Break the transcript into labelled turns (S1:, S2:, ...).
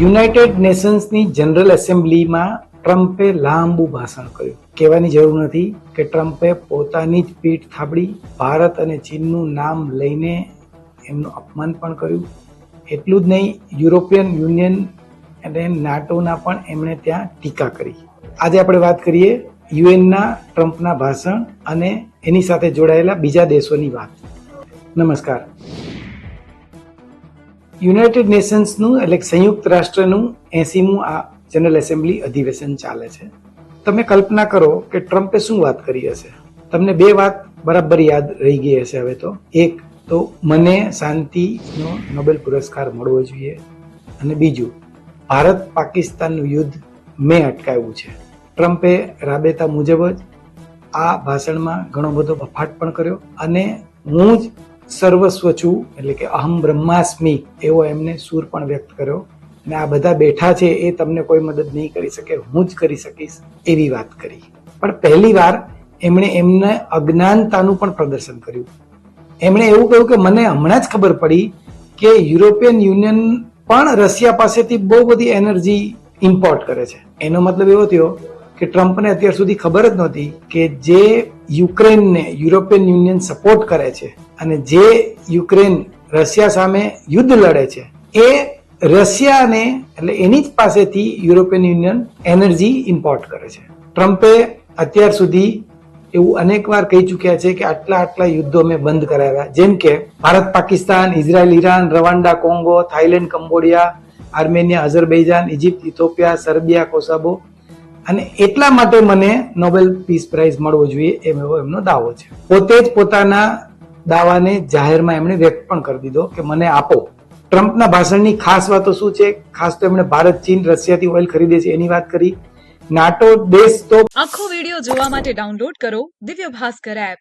S1: United નેશન્સની general એસેમ્બલીમાં ટ્રમ્પે લાંબુ ભાષણ કર્યું. કહેવાની જરૂર નથી કે ટ્રમ્પે પોતાની જ પીઠ થાબડી ભારત અને ચીનનું નામ લઈને એમનું અપમાન પણ કર્યું. એટલું જ નહીં, યુરોપિયન યુનિયન અને નાટોના પણ એમણે ત્યાં ટીકા કરી. આજે આપણે વાત કરીએ યુએનના ટ્રમ્પના ભાષણ અને એની સાથે જોડાયેલા બીજા દેશોની વાત. નમસ્કાર. યુનાઇટેડ નેશન્સનું એટલે સંયુક્ત રાષ્ટ્રનું એસીમું આ જનરલ એસેમ્બલી અધિવેશન ચાલે છે. તમે કલ્પના કરો કે ટ્રમ્પે શું વાત કરી હશે? તમને બે વાત બરાબર યાદ રહી ગઈ હશે હવે તો. એક તો મને શાંતિનો નોબેલ પુરસ્કાર મળવો જોઈએ અને બીજું, ભારત પાકિસ્તાનનું યુદ્ધ મેં અટકાવ્યું છે. ટ્રમ્પે રાબેતા મુજબ જ આ ભાષણમાં ઘણો બધો વફાટ પણ કર્યો અને હું જ સર્વસ્વ છું એટલે કે અહમ બ્રહ્માસ્મી, એવો એમને સૂર પણ વ્યક્ત કર્યો. અને આ બધા બેઠા છે એ તમને કોઈ મદદ નહીં કરી શકે, હું જ કરી શકીશ એવી વાત કરી. પણ પહેલી વાર એમણે એમને અજ્ઞાનતાનું પણ પ્રદર્શન કર્યું. એમણે એવું કહ્યું કે મને હમણાં જ ખબર પડી કે યુરોપિયન યુનિયન પણ રશિયા પાસેથી બહુ બધી એનર્જી ઇમ્પોર્ટ કરે છે. એનો મતલબ એવો થયો કે ટ્રમ્પને અત્યાર સુધી ખબર જ નહોતી કે જે યુક્રેનને યુરોપિયન યુનિયન સપોર્ટ કરે છે અને જે યુક્રેન રશિયા સામે યુદ્ધ લડે છે, એ રશિયાને એટલે એની જ પાસેથી યુરોપિયન યુનિયન એનર્જી ઇમ્પોર્ટ કરે છે. ટ્રમ્પે અત્યાર સુધી એવું અનેકવાર કહી ચૂક્યા છે કે આટલા આટલા યુદ્ધો મેં બંધ કરાવ્યા. જેમ કે Bharat, Pakistan, Israel, Iran Rwanda Congo, Thailand, Cambodia, Armenia, Azerbaijan Egypt Ethiopia, Serbia, Kosovo અને એટલા માટે મને નોબેલ પીસ પ્રાઇઝ મળવો જોઈએ એમ એવો એમનો દાવો છે. પોતે જ પોતાના દાવાને જાહેરમાં એમણે વ્યક્ત પણ કરી દીધો કે મને આપો. ટ્રમ્પના ભાષણની ખાસ વાતો શું છે? ખાસ તો એમણે ભારત, ચીન, રશિયાથી ઓઇલ ખરીદે છે એની વાત કરી. નાટો, દેશ તો
S2: આખો વિડિયો જોવા માટે ડાઉનલોડ કરો દિવ્ય ભાસ્કર એપ.